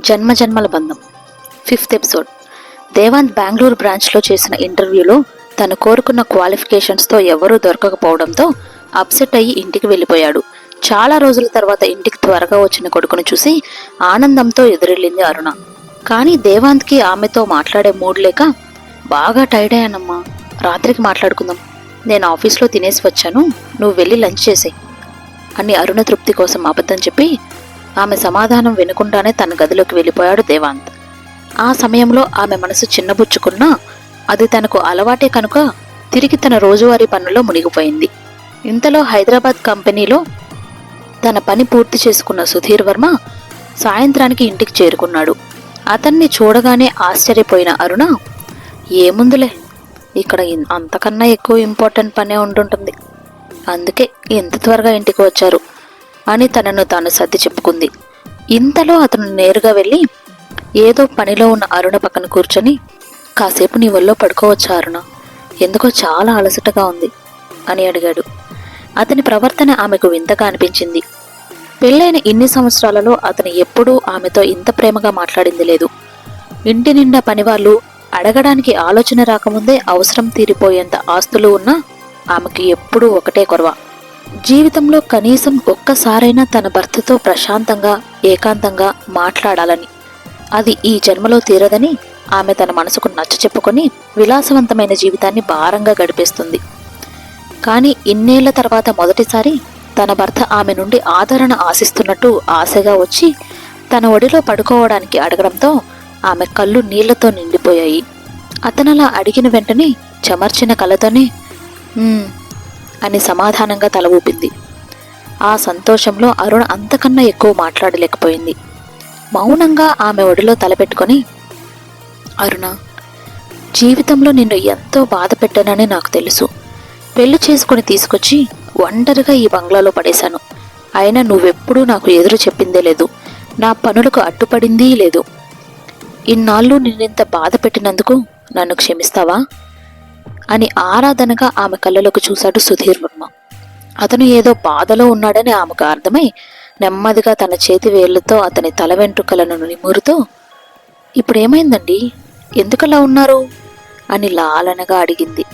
జన్మ జన్మల బంధం. Fifth episode. దేవాంత్ బెంగళూరు బ్రాంచ్లో చేసిన ఇంటర్వ్యూలో తను కోరుకున్న క్వాలిఫికేషన్స్తో ఎవరూ దొరకకపోవడంతో అప్సెట్ అయ్యి ఇంటికి వెళ్ళిపోయాడు. చాలా రోజుల తర్వాత ఇంటికి త్వరగా వచ్చిన కొడుకును చూసి ఆనందంతో ఎదురెళ్ళింది అరుణ. కానీ దేవాంత్కి ఆమెతో మాట్లాడే మూడ్ లేక బాగా టైర్డ్ అయ్యానమ్మా. రాత్రికి మాట్లాడుకుందాం. నేను ఆఫీస్లో తినేసి వచ్చాను. నువ్వు వెళ్ళి లంచ్ చేసేయ్ అని అరుణ తృప్తి కోసం అబద్ధం చెప్పి ఆమె సమాధానం వినకుండానే తన గదిలోకి వెళ్ళిపోయాడు దేవాంత్. ఆ సమయంలో ఆమె మనసు చిన్నబుచ్చుకున్నా అది తనకు అలవాటే కనుక తిరిగి తన రోజువారీ పనుల్లో మునిగిపోయింది. ఇంతలో హైదరాబాద్ కంపెనీలో తన పని పూర్తి చేసుకున్న సుధీర్ వర్మ సాయంత్రానికి ఇంటికి చేరుకున్నాడు. అతన్ని చూడగానే ఆశ్చర్యపోయిన అరుణ ఏముందులే ఇక్కడ అంతకన్నా ఎక్కువ ఇంపార్టెంట్ పనే ఉంటుంటుంది అందుకే ఎంత త్వరగా ఇంటికి వచ్చారు. అని తనను తాను సర్ది చెప్పుకుంది. ఇంతలో అతను నేరుగా వెళ్ళి ఏదో పనిలో ఉన్న అరుణ పక్కన కూర్చొని కాసేపు నీ వల్ల పడుకోవచ్చా అరుణ? ఎందుకో చాలా అలసటగా ఉంది అని అడిగాడు. అతని ప్రవర్తన ఆమెకు వింతగా అనిపించింది. పెళ్ళైన ఇన్ని సంవత్సరాలలో అతను ఎప్పుడూ ఆమెతో ఇంత ప్రేమగా మాట్లాడింది లేదు. ఇంటి నిండా పనివాళ్ళు అడగడానికి ఆలోచన రాకముందే అవసరం తీరిపోయేంత ఆస్తులు ఉన్నా ఆమెకి ఎప్పుడూ ఒకటే కొరవ. జీవితంలో కనీసం ఒక్కసారైనా తన భర్తతో ప్రశాంతంగా ఏకాంతంగా మాట్లాడాలని. అది ఈ జన్మలో తీరదని ఆమె తన మనసుకు నచ్చ చెప్పుకొని విలాసవంతమైన జీవితాన్ని భారంగా గడిపేస్తుంది. కానీ ఇన్నేళ్ళ తర్వాత మొదటిసారి తన భర్త ఆమె నుండి ఆదరణ ఆశిస్తున్నట్టు ఆశగా వచ్చి తన ఒడిలో పడుకోవడానికి అడగడంతో ఆమె కళ్ళు నీళ్ళతో నిండిపోయాయి. అతనలా అడిగిన వెంటనే చెమర్చిన కళ్ళతోనే అని సమాధానంగా తల ఊపింది. ఆ సంతోషంలో అరుణ అంతకన్నా ఎక్కువ మాట్లాడలేకపోయింది. మౌనంగా ఆమె ఒడిలో తలపెట్టుకొని అరుణ జీవితంలో నిన్ను ఎంతో బాధ పెట్టానని నాకు తెలుసు. పెళ్ళి చేసుకుని తీసుకొచ్చి ఒంటరిగా ఈ బంగ్లాలో పడేశాను. అయినా నువ్వెప్పుడూ నాకు ఎదురు చెప్పిందే లేదు. నా పనులకు అడ్డుపడిందీ లేదు. ఇన్నాళ్ళు నిన్నింత బాధ పెట్టినందుకు నన్ను క్షమిస్తావా? అని ఆరాధనగా ఆమె కళ్ళలోకి చూశాడు సుధీర్ వర్మ. అతను ఏదో బాధలో ఉన్నాడని ఆమెకు అర్థమై నెమ్మదిగా తన చేతి వేళ్ళతో అతని తల వెంట్రుకలను నిమురుతూ ఇప్పుడేమైందండి? ఎందుకలా ఉన్నారు? అని లాలనగా అడిగింది.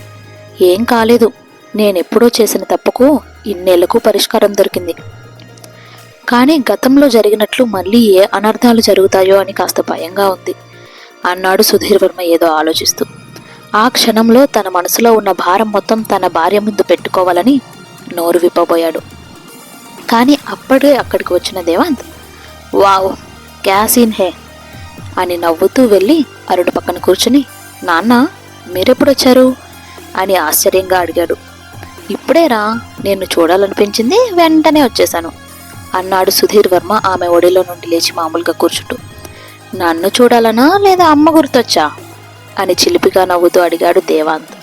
ఏం కాలేదు. నేనెప్పుడో చేసిన తప్పుకు ఇన్నేళ్ళకు పరిష్కారం దొరికింది. కానీ గతంలో జరిగినట్లు మళ్ళీ ఏ అనర్థాలు జరుగుతాయో అని కాస్త భయంగా ఉంది అన్నాడు సుధీర్ వర్మ ఏదో ఆలోచిస్తూ. ఆ క్షణంలో తన మనసులో ఉన్న భారం మొత్తం తన భార్య ముందు పెట్టుకోవాలని నోరు విప్పబోయాడు. కానీ అప్పుడే అక్కడికి వచ్చిన దేవాంత్ వావ్ క్యాసీన్ హే అని నవ్వుతూ వెళ్ళి అరుడు పక్కన కూర్చుని నాన్న మీరెప్పుడొచ్చారు? అని ఆశ్చర్యంగా అడిగాడు. ఇప్పుడేరా నేను చూడాలనిపించింది వెంటనే వచ్చేశాను అన్నాడు సుధీర్ వర్మ ఆమె ఒడిలో నుండి లేచి మామూలుగా కూర్చుంటూ. నన్ను చూడాలనా లేదా అమ్మ గుర్తొచ్చా? అని చిలిపిగా నవ్వుతూ అడిగాడు దేవాంత్.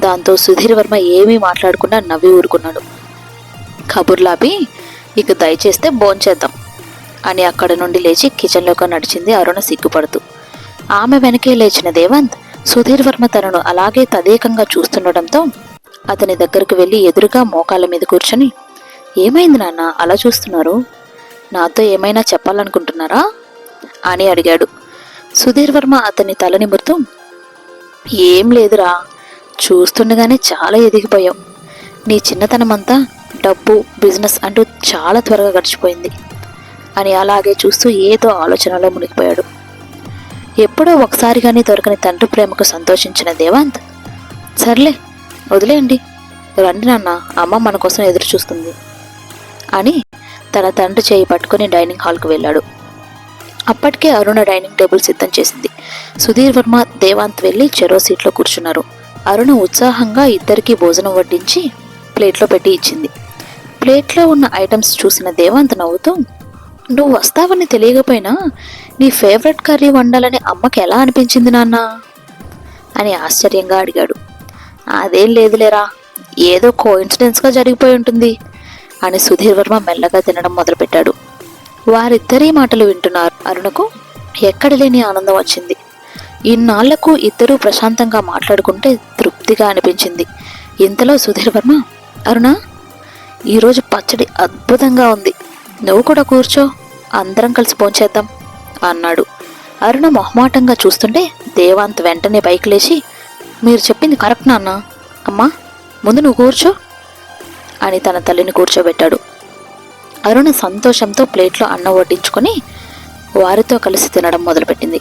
దాంతో సుధీర్ వర్మ ఏమీ మాట్లాడకుండా నవ్వి ఊరుకున్నాడు. కబుర్లాపి ఇక దయచేస్తే భోంచేద్దాం అని అక్కడ నుండి లేచి కిచెన్లోకి నడిచింది అరుణ సిగ్గుపడుతూ. ఆమె వెనకే లేచిన దేవంత్ సుధీర్ వర్మ తనను అలాగే తదేకంగా చూస్తుండటంతో అతని దగ్గరకు వెళ్ళి ఎదురుగా మోకాళ్ళ మీద కూర్చొని ఏమైంది నాన్న అలా చూస్తున్నారు? నాతో ఏమైనా చెప్పాలనుకుంటున్నారా? అని అడిగాడు. సుధీర్ వర్మ అతని తల నిమురుతూ ఏం లేదురా. చూస్తుండగానే చాలా ఎదిగిపోయావు నీ చిన్నతనమంతా డబ్బు బిజినెస్ అంటూ చాలా త్వరగా గడిచిపోయింది. అని అలాగే చూస్తూ ఏదో ఆలోచనలో మునిగిపోయాడు. ఎప్పుడో ఒకసారిగానే దొరకని తండ్రి ప్రేమకు సంతోషించిన దేవాంత్ సర్లే వదిలేయండి. రండి నాన్న అమ్మ మన కోసం ఎదురు చూస్తుంది అని తన తండ్రి చేయి పట్టుకుని డైనింగ్ హాల్కు వెళ్ళాడు. అప్పటికే అరుణ డైనింగ్ టేబుల్ సిద్ధం చేసింది. సుధీర్ వర్మ దేవాంత్ వెళ్ళి చెరో సీట్లో కూర్చున్నారు. అరుణ ఉత్సాహంగా ఇద్దరికీ భోజనం వడ్డించి ప్లేట్లో పెట్టి ఇచ్చింది. ప్లేట్లో ఉన్న ఐటమ్స్ చూసిన దేవాంత్ నవ్వుతూ నువ్వు వస్తావని తెలియకపోయినా నీ ఫేవరెట్ కర్రీ వండాలని అమ్మకి ఎలా అనిపించింది నాన్న? అని ఆశ్చర్యంగా అడిగాడు. అదేం లేదులేరా ఏదో కోఇన్సిడెన్స్గా జరిగిపోయి ఉంటుంది అని సుధీర్ వర్మ మెల్లగా తినడం మొదలుపెట్టాడు. వారిద్దరి మాటలు వింటున్నారు. అరుణకు ఎక్కడ లేని ఆనందం వచ్చింది. ఇన్నాళ్ళకు ఇద్దరూ ప్రశాంతంగా మాట్లాడుకుంటే తృప్తిగా అనిపించింది. ఇంతలో సుధీర్ వర్మ అరుణ ఈరోజు పచ్చడి అద్భుతంగా ఉంది. నువ్వు కూడా కూర్చో అందరం కలిసి పోంచేద్దాం అన్నాడు. అరుణ మొహమాటంగా చూస్తుంటే దేవాంత్ వెంటనే పైకి లేచి మీరు చెప్పింది కరెక్ట్ నాన్న. అమ్మా ముందు నువ్వు కూర్చో అని తన తల్లిని కూర్చోబెట్టాడు. అరుణ సంతోషంతో ప్లేట్లో అన్నం వడ్డించుకొని వారితో కలిసి తినడం మొదలుపెట్టింది.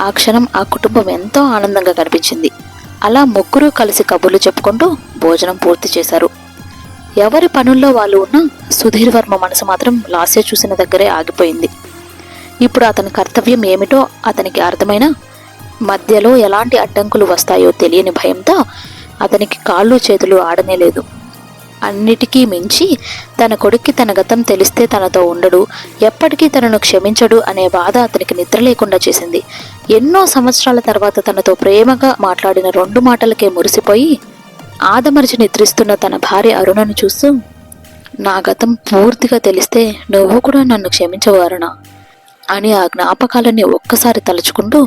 ఆ క్షణం ఆ కుటుంబం ఎంతో ఆనందంగా కనిపించింది. అలా ముగ్గురు కలిసి కబుర్లు చెప్పుకుంటూ భోజనం పూర్తి చేశారు. ఎవరి పనుల్లో వాళ్ళు ఉన్నా సుధీర్ వర్మ మనసు మాత్రం లాస్య చూసిన దగ్గరే ఆగిపోయింది. ఇప్పుడు అతని కర్తవ్యం ఏమిటో అతనికి అర్థమైన మధ్యలో ఎలాంటి అడ్డంకులు వస్తాయో తెలియని భయంతో అతనికి కాళ్ళు చేతులు ఆడనే లేదు. అన్నిటికీ మించి తన కొడుక్కి తన గతం తెలిస్తే తనతో ఉండడు ఎప్పటికీ తనను క్షమించడు అనే బాధ అతనికి నిద్ర లేకుండా చేసింది. ఎన్నో సంవత్సరాల తర్వాత తనతో ప్రేమగా మాట్లాడిన రెండు మాటలకే మురిసిపోయి ఆదమరిచి నిద్రిస్తున్న తన భార్య అరుణను చూస్తూ నా గతం పూర్తిగా తెలిస్తే నువ్వు కూడా నన్ను క్షమించవు అరుణ అని ఆ జ్ఞాపకాలన్నీ ఒక్కసారి తలుచుకుంటూ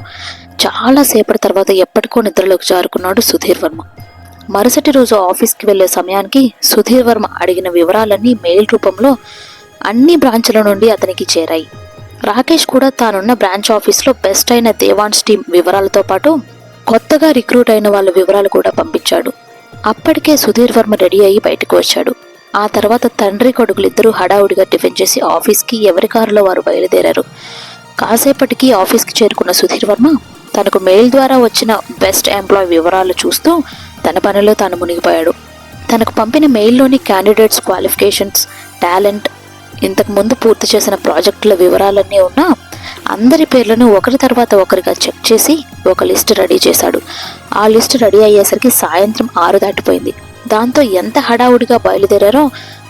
చాలాసేపటి తర్వాత ఎప్పటికో నిద్రలోకి జారుకున్నాడు సుధీర్ వర్మ. మరుసటి రోజు ఆఫీస్కి వెళ్ళే సమయానికి సుధీర్ వర్మ అడిగిన వివరాలన్నీ మెయిల్ రూపంలో అన్ని బ్రాంచ్ల నుండి అతనికి చేరాయి. రాకేష్ కూడా తానున్న బ్రాంచ్ ఆఫీస్లో బెస్ట్ అయిన దేవాన్స్ టీం వివరాలతో పాటు కొత్తగా రిక్రూట్ అయిన వాళ్ళ వివరాలు కూడా పంపించాడు. అప్పటికే సుధీర్ వర్మ రెడీ అయ్యి బయటకు వచ్చాడు. ఆ తర్వాత తండ్రి కొడుకులిద్దరూ హడావుడిగా టిఫిన్ చేసి ఆఫీస్కి ఎవరి కారులో వారు బయలుదేరారు. కాసేపటికి ఆఫీస్కి చేరుకున్న సుధీర్ వర్మ తనకు మెయిల్ ద్వారా వచ్చిన బెస్ట్ ఎంప్లాయ్ వివరాలు చూస్తూ తన పనిలో తాను మునిగిపోయాడు. తనకు పంపిన మెయిల్లోని క్యాండిడేట్స్ క్వాలిఫికేషన్స్ టాలెంట్ ఇంతకు ముందు పూర్తి చేసిన ప్రాజెక్టుల వివరాలన్నీ ఉన్నా అందరి పేర్లను ఒకరి తర్వాత ఒకరిగా చెక్ చేసి ఒక లిస్ట్ రెడీ చేశాడు. ఆ లిస్ట్ రెడీ అయ్యేసరికి సాయంత్రం ఆరు దాటిపోయింది. దాంతో ఎంత హడావుడిగా బయలుదేరారో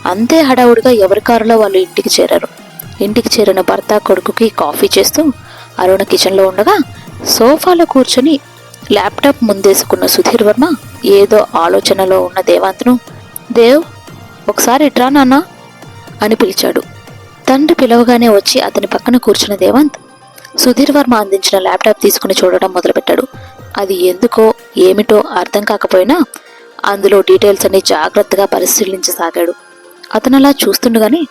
అంతే హడావుడిగా ఎవరి కారులో వాళ్ళు ఇంటికి చేరారు. ఇంటికి చేరిన భర్త కొడుకుకి కాఫీ చేస్తూ అరుణ కిచెన్లో ఉండగా సోఫాలో కూర్చొని ల్యాప్టాప్ ముందేసుకున్న సుధీర్ వర్మ ఏదో ఆలోచనలో ఉన్న దేవాంత్ను దేవ్ ఒకసారి ఇట్రా నాన్న అని పిలిచాడు. తండ్రి పిలవగానే వచ్చి అతని పక్కన కూర్చున్న దేవాంత్ సుధీర్ వర్మ అందించిన ల్యాప్టాప్ తీసుకుని చూడడం మొదలుపెట్టాడు. అది ఎందుకో ఏమిటో అర్థం కాకపోయినా అందులో డీటెయిల్స్ అన్ని జాగ్రత్తగా పరిశీలించసాగాడు. అతను అలా చూస్తుండగానే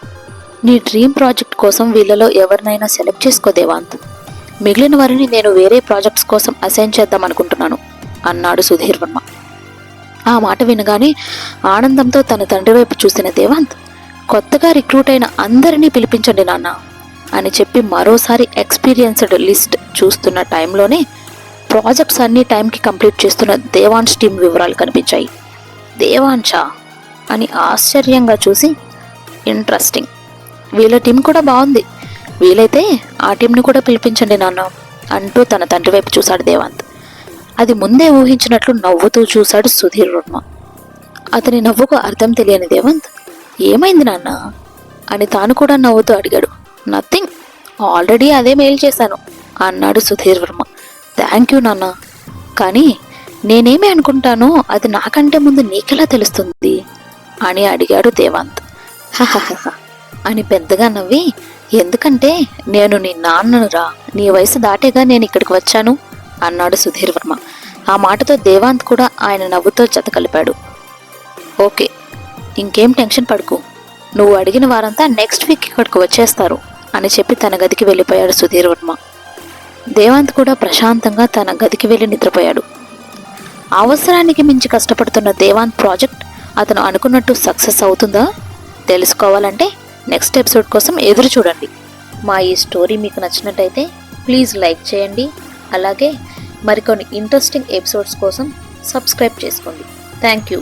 నీ డ్రీమ్ ప్రాజెక్ట్ కోసం వీళ్ళలో ఎవరినైనా సెలెక్ట్ చేసుకో దేవాంత్ మిగిలిన వారిని నేను వేరే ప్రాజెక్ట్స్ కోసం అసైన్ చేద్దాం అనుకుంటున్నాను అన్నాడు సుధీర్ వర్మ. ఆ మాట వినగానే ఆనందంతో తన తండ్రి వైపు చూసిన దేవాంత్ కొత్తగా రిక్రూట్ అయిన అందరినీ పిలిపించండి నాన్న అని చెప్పి మరోసారి ఎక్స్పీరియన్స్డ్ లిస్ట్ చూస్తున్న టైంలోనే ప్రాజెక్ట్స్ అన్ని టైంకి కంప్లీట్ చేస్తున్న దేవాంశ్ టీం వివరాలు కనిపించాయి. దేవాంశా? అని ఆశ్చర్యంగా చూసి ఇంట్రెస్టింగ్. వీళ్ళ టీం కూడా బాగుంది. వీలైతే ఆ టీంని కూడా పిలిపించండి నాన్న అంటూ తన తండ్రి వైపు చూశాడు దేవాంత్. అది ముందే ఊహించినట్లు నవ్వుతూ చూశాడు సుధీర్ వర్మ. అతని నవ్వుకు అర్థం తెలియని దేవంత్ ఏమైంది నాన్న? అని తాను కూడా నవ్వుతూ అడిగాడు. నథింగ్ ఆల్రెడీ అదే మెయిల్ చేశాను అన్నాడు సుధీర్ వర్మ. థ్యాంక్ యూ నాన్న కానీ నేనేమి అనుకుంటానో అది నాకంటే ముందు నీకెలా తెలుస్తుంది? అని అడిగాడు దేవాంత్. హహహహ అని పెద్దగా నవ్వి ఎందుకంటే నేను నీ నాన్నను రా. నీ వయసు దాటేగా నేను ఇక్కడికి వచ్చాను అన్నాడు సుధీర్ వర్మ. ఆ మాటతో దేవాంత్ కూడా ఆయన నవ్వుతో జత కలిపాడు. ఓకే ఇంకేం టెన్షన్ పడుకు. నువ్వు అడిగిన వారంతా నెక్స్ట్ వీక్ ఇక్కడికి వచ్చేస్తారు అని చెప్పి తన గదికి వెళ్ళిపోయాడు సుధీర్ వర్మ. దేవాంత్ కూడా ప్రశాంతంగా తన గదికి వెళ్ళి నిద్రపోయాడు. అవసరానికి మించి కష్టపడుతున్న దేవాంత్ ప్రాజెక్ట్ అతను అనుకున్నట్టు సక్సెస్ అవుతుందా? తెలుసుకోవాలంటే నెక్స్ట్ ఎపిసోడ్ కోసం ఎదురు చూడండి. మా ఈ స్టోరీ మీకు నచ్చినట్టయితే ప్లీజ్ లైక్ చేయండి. అలాగే మరికొన్ని ఇంట్రెస్టింగ్ ఎపిసోడ్స్ కోసం సబ్స్క్రైబ్ చేసుకోండి. Thank you